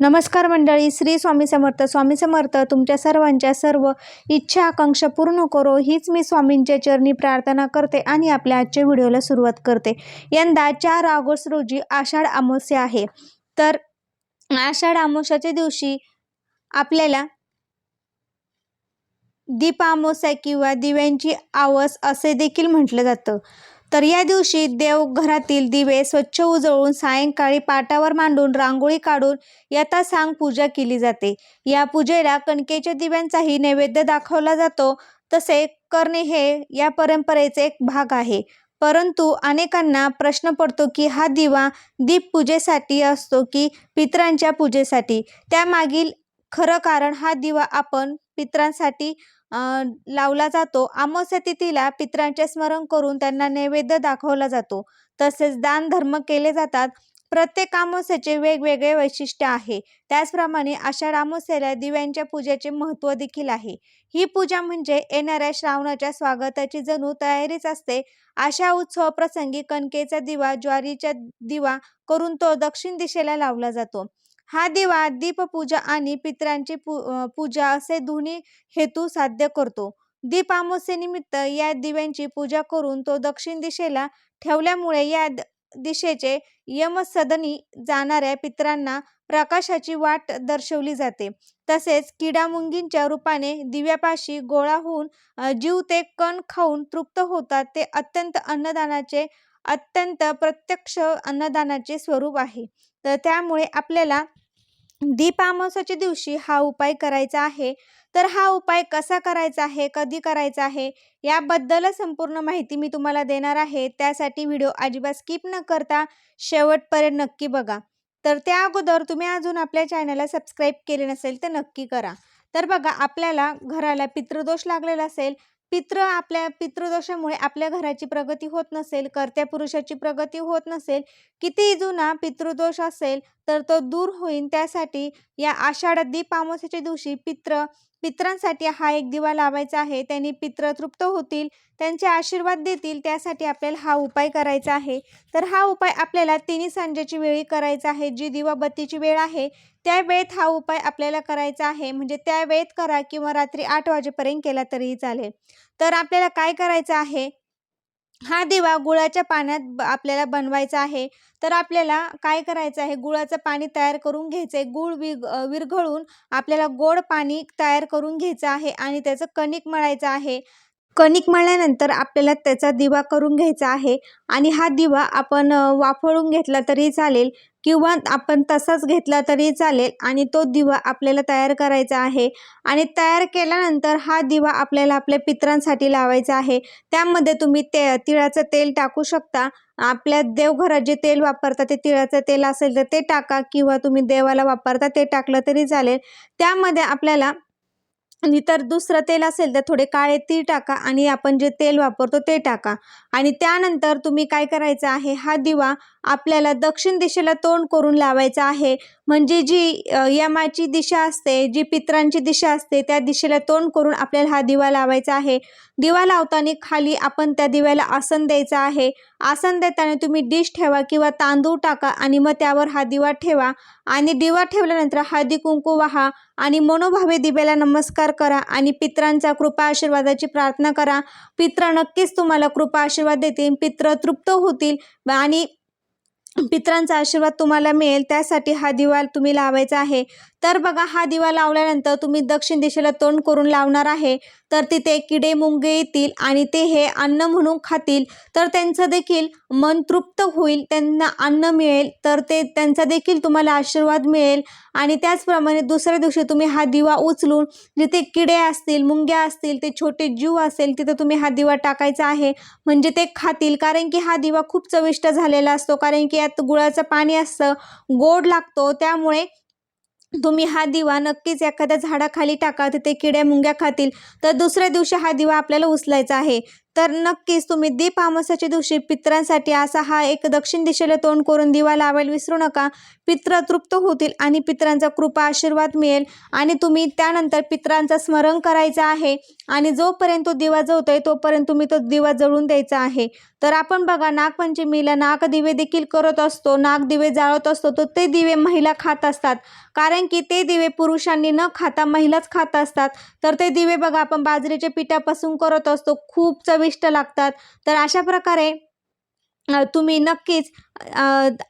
नमस्कार मंडळी श्री स्वामी समर्थ. स्वामी समर्थ तुमच्या सर्वांच्या सर्व इच्छा आकांक्षा पूर्ण करो. हीच मी स्वामींच्या चरणी प्रार्थना करते आणि आपल्या आजच्या व्हिडिओला सुरुवात करते. यंदा चार ऑगस्ट रोजी आषाढ अमावस्या आहे. तर आषाढ अमावस्याच्या दिवशी आपल्याला दीप अमावस्या किंवा दिव्यांची आवस असे देखील म्हटलं जातं. तर या दिवशी देवघरातील दिवे स्वच्छ उजळून सायंकाळी पाटावर मांडून रांगोळी काढून यथासांग पूजा केली जाते. या पूजेला कणकेच्या दिव्यांचाही नैवेद्य दाखवला जातो. तसे करणे हे या परंपरेचे एक भाग आहे. परंतु अनेकांना प्रश्न पडतो की हा दिवा दीप पूजेसाठी असतो की पितरांच्या पूजेसाठी? त्यामागील खरं कारण हा दिवा आपण पितरांसाठी लावला जातो. अमावस्या तिथीला पितरांचे स्मरण करून त्यांना नैवेद्य दाखवला जातो. तसेच दान धर्म केले जातात. प्रत्येक अमावस्याचे वेगवेगळे वैशिष्ट्य आहे. त्याचप्रमाणे आषाढ अमावस्याला दिव्यांच्या पूजेचे महत्त्व देखील आहे. ही पूजा म्हणजे येणाऱ्या श्रावणाच्या स्वागताची जणू तयारीच असते. अशा उत्सव प्रसंगी कणकेचा दिवा ज्वारीचा दिवा करून तो दक्षिण दिशेला लावला जातो. हा दिवा दीपपूजा आणि पितरांची पू पूजा असे दोन्ही हेतू साध्य करतो. दीप अमावस्येनिमित्त या दिव्यांची पूजा करून तो दक्षिण दिशेला ठेवल्यामुळे या द- दिशेचे यमसदनी जाणाऱ्या पितरांना प्रकाशाची वाट दर्शवली जाते. तसेच किडामुंगींच्या रूपाने दिव्यापाशी गोळा होऊन जीव ते कण खाऊन तृप्त होतात ते अत्यंत अन्नदानाचे अत्यंत प्रत्यक्ष अन्नदानाचे स्वरूप आहे. तर त्यामुळे आपल्याला दीप दिवशी हा उपाय करायचा आहे. तर हा उपाय कसा करायचा आहे? कधी करायचा आहे? याबद्दल संपूर्ण माहिती मी तुम्हाला देणार आहे. त्यासाठी व्हिडिओ अजिबात स्किप न करता शेवटपर्यंत नक्की बघा. तर त्या अगोदर तुम्ही अजून आपल्या चॅनलला सबस्क्राईब केले नसेल तर नक्की करा. तर बघा आपल्याला घराला पितृदोष लागलेला असेल पित्र आपल्या पितृदोषामुळे आपल्या घराची प्रगती होत नसेल कर्त्या पुरुषाची प्रगती होत नसेल कितीही जुना पितृदोष असेल तर तो दूर होईल त्यासाठी या आषाढ दीप अमावस्याच्या दिवशी पित्र पित्रांसाठी हा एक दिवा लावायचा आहे. त्यांनी पित्र तृप्त होतील त्यांचे आशीर्वाद देतील त्यासाठी आपल्याला हा उपाय करायचा आहे. तर हा उपाय आपल्याला तिन्ही सांजेची वेळी करायचा आहे. जी दिवाबत्तीची वेळ आहे त्या वेळेत हा उपाय आपल्याला करायचा आहे. म्हणजे त्या वेळेत करा किंवा रात्री आठ वाजेपर्यंत केला तरीही चालेल. तर आपल्याला काय करायचं आहे? हा दिवा गुळाच्या पाण्यात ब- आपल्याला बनवायचा आहे. तर आपल्याला काय करायचं आहे? गुळाचं पाणी तयार करून घ्यायचं आहे. गुळ विग विरघळून आपल्याला गोड पाणी तयार करून घ्यायचं आहे आणि त्याचं कणिक मळायचं आहे. कणिक मळल्यानंतर आपल्याला त्याचा दिवा करून घ्यायचा आहे आणि हा दिवा आपण वाफळून घेतला तरी चालेल किंवा आपण तसाच घेतला तरी चालेल आणि तो दिवा आपल्याला तयार करायचा आहे. आणि तयार केल्यानंतर हा दिवा आपल्याला आपल्या पितरांसाठी लावायचा आहे. त्यामध्ये तुम्ही ते तिळाचं तेल टाकू शकता. आपल्या देवघरात जे तेल वापरता ते तिळाचं तेल असेल तर ते टाका किंवा तुम्ही देवाला वापरता ते टाकलं तरी चालेल. त्यामध्ये आपल्याला आणि तर दुसरं तेल असेल तर थोडे काळे तीळ टाका आणि आपण जे तेल वापरतो ते टाका. आणि त्यानंतर तुम्ही काय करायचं आहे? हा दिवा आपल्याला दक्षिण दिशेला तोंड करून लावायचा आहे. म्हणजे जी यमाची दिशा असते जी पित्रांची दिशा असते त्या दिशेला तोंड करून आपल्याला हा दिवा लावायचा आहे. दिवा लावताना खाली आपण त्या दिव्याला आसन द्यायचं आहे. आसन देताना तुम्ही डिश ठेवा किंवा तांदूळ टाका आणि मग त्यावर हा दिवा ठेवा. आणि दिवा ठेवल्यानंतर हळदी कुंकू वाहा आणि मनोभावे दिव्याला नमस्कार करा आणि पित्रांचा कृपा आशीर्वादाची प्रार्थना करा. पित्र नक्कीच तुम्हाला कृपा आशीर्वाद देतील. पित्र तृप्त होतील. आणि पित्रांचा आशीर्वाद तुम्हाला मिळेल त्यासाठी हा दिवा तुम्ही लावायचा आहे. तर बघा हा दिवा लावल्यानंतर तुम्ही दक्षिण दिशेला तोंड करून लावणार आहे. तर तिथे किडे मुंगे येतील आणि ते हे अन्न म्हणून खातील. तर त्यांचं देखील मन तृप्त होईल त्यांना अन्न मिळेल तर ते त्यांचा देखील तुम्हाला आशीर्वाद मिळेल. आणि त्याचप्रमाणे दुसऱ्या दिवशी तुम्ही हा दिवा उचलून जिथे किडे असतील मुंग्या असतील ते छोटे जीव असेल तिथे तुम्ही हा दिवा टाकायचा आहे. म्हणजे ते खातील कारण की हा दिवा खूप चविष्ट झालेला असतो कारण की यात गुळाचं पाणी असतं गोड लागतो. त्यामुळे तुम्ही हा दिवा नक्कीच एखाद्या झाडाखाली टाका तिथे किड्या मुंग्या खातील. तर दुसऱ्या दिवशी हा दिवा आपल्याला उचलायचा आहे. तर नक्कीच तुम्ही दीप अमावस्याच्या दिवशी पितरांसाठी असा हा एक दक्षिण दिशेला तोंड करून दिवा लावायला विसरू नका. पित्र तृप्त होतील आणि पितरांचा कृपा आशीर्वाद मिळेल आणि तुम्ही त्यानंतर पित्रांचा स्मरण करायचं आहे आणि जोपर्यंत तो दिवा जळतोय तोपर्यंत तुम्ही तो दिवा जळून द्यायचा आहे. तर आपण बघा नागपंचमीला नाग दिवे देखील करत असतो. नाग दिवे जाळत असतो तर ते दिवे महिला खात असतात. कारण की ते दिवे पुरुषांनी न खाता महिलाच खात असतात. तर ते दिवे बघा आपण बाजरीच्या पिठापासून करत असतो. खूप चविष्ट लागतात. तर अशा प्रकारे तुम्ही नक्कीच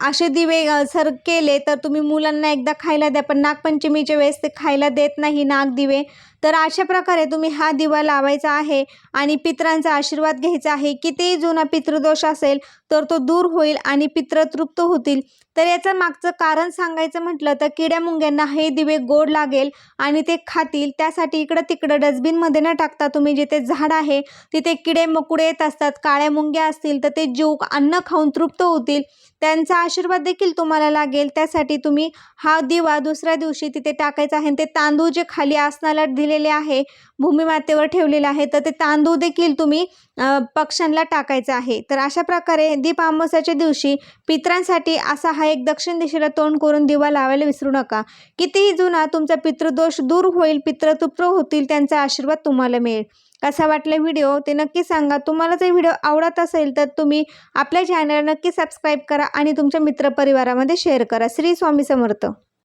असे दिवे सर केले तर तुम्ही मुलांना एकदा खायला द्या पण नागपंचमीच्या वेळेस ते खायला देत नाही नाग दिवे. तर अशा प्रकारे तुम्ही हा दिवा लावायचा आहे आणि पितरांचा आशीर्वाद घ्यायचा आहे. कितीही जुना पितृदोष असेल तर तो दूर होईल आणि पित्र तृप्त होतील. तर याचं मागचं कारण सांगायचं म्हटलं तर किड्या मुंग्यांना हे दिवे गोड लागेल आणि ते खातील. त्यासाठी इकडं तिकडं डस्टबिनमध्ये न टाकता तुम्ही जिथे झाड आहे तिथे किडे मकुडे येत असतात काळ्या मुंग्या असतील तर ते जीव अन्न खाऊन तृप्त होतील. त्यांचा आशीर्वाद देखील तुम्हाला लागेल. त्यासाठी तुम्ही हा दिवा दुसऱ्या दिवशी तिथे टाकायचा आहे आणि ते तांदूळ जे खाली आसनाला दिलेले आहे भूमिमातेवर ठेवलेले आहे तर ते तांदूळ देखील तुम्ही पक्ष्यांना टाकायचं आहे. तर अशा प्रकारे दीप अमावस्याच्या दिवशी पित्रांसाठी असा हा एक दक्षिण दिशेला तोंड करून दिवा लावायला विसरू नका. कितीही जुना तुमचा पितृदोष दूर होईल पितृतृप्त होतील त्यांचा आशीर्वाद तुम्हाला मिळेल. कसा वाटला व्हिडिओ? ते नक्की सांगा. तुम्हाला जर व्हिडिओ आवडत असेल तर तुम्ही आपल्या चॅनल नक्की सबस्क्राईब करा आणि तुमच्या मित्रपरिवारामध्ये शेअर करा. श्री स्वामी समर्थ.